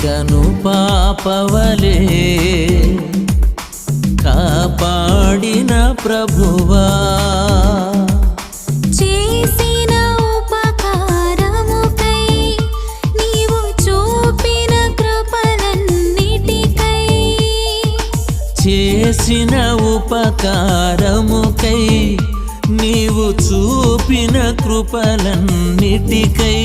కను పాపవలే కాపాడిన ప్రభువా. చేసిన ఉపకారముకై నీవు చూపిన కృపలన్నిటికై